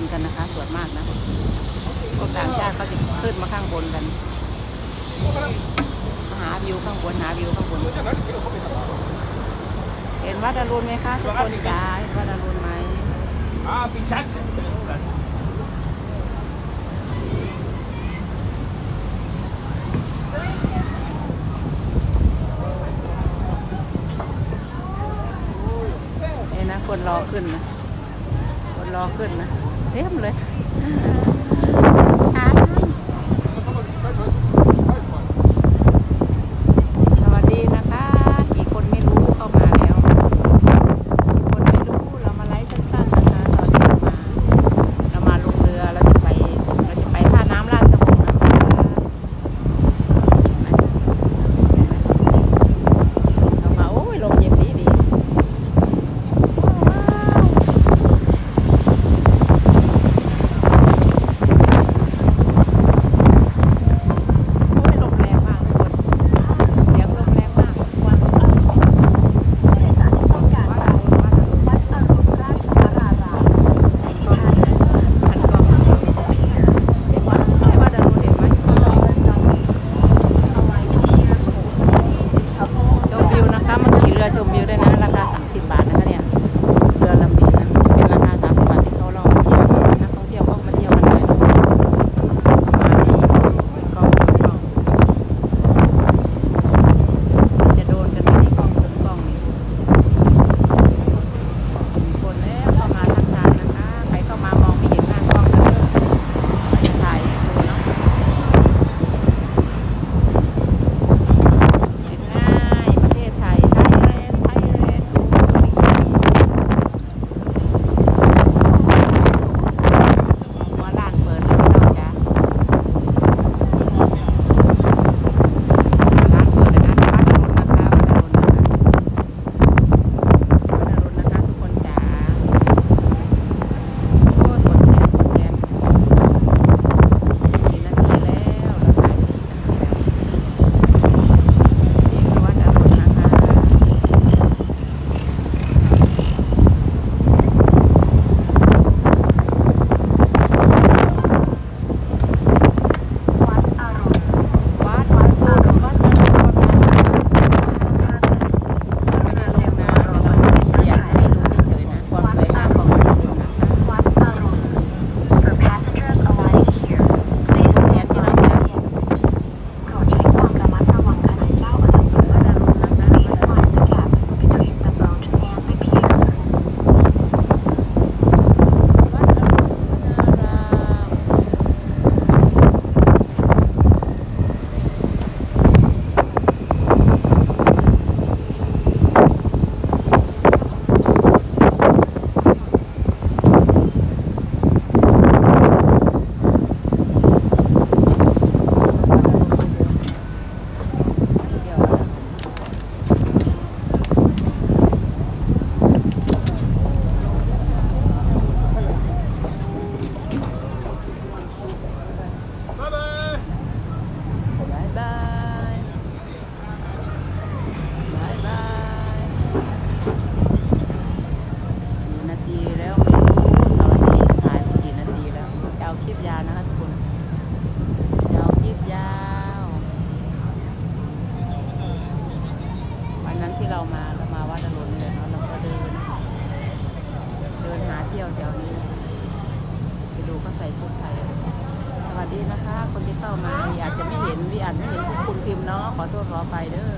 นกันนะคะ ส่วนมากนะพวกต่างชาติก็จะขึ้นมาข้างบนกันหาวิวข้างบนหาวิวข้างบน เห็นว่าดารุณไหมคะทุกคนจ้าเห็นวัดารุณไหมอ้าพิชัดคนรอขึ้นนะ คนรอขึ้นนะ Déjame ver. เรามาเรามาว่าจะลนเลยเนาะเราก็เดิน เดินหาเที่ยวแถวนี้ไปดูก็ใส่ชุดไทยสวัสดีนะคะ คนที่เข้ามาอาจจะไม่เห็นวีอาจไม่เห็นพวกคุณพิมพ์เนาะขอโทษขอไปเด้อ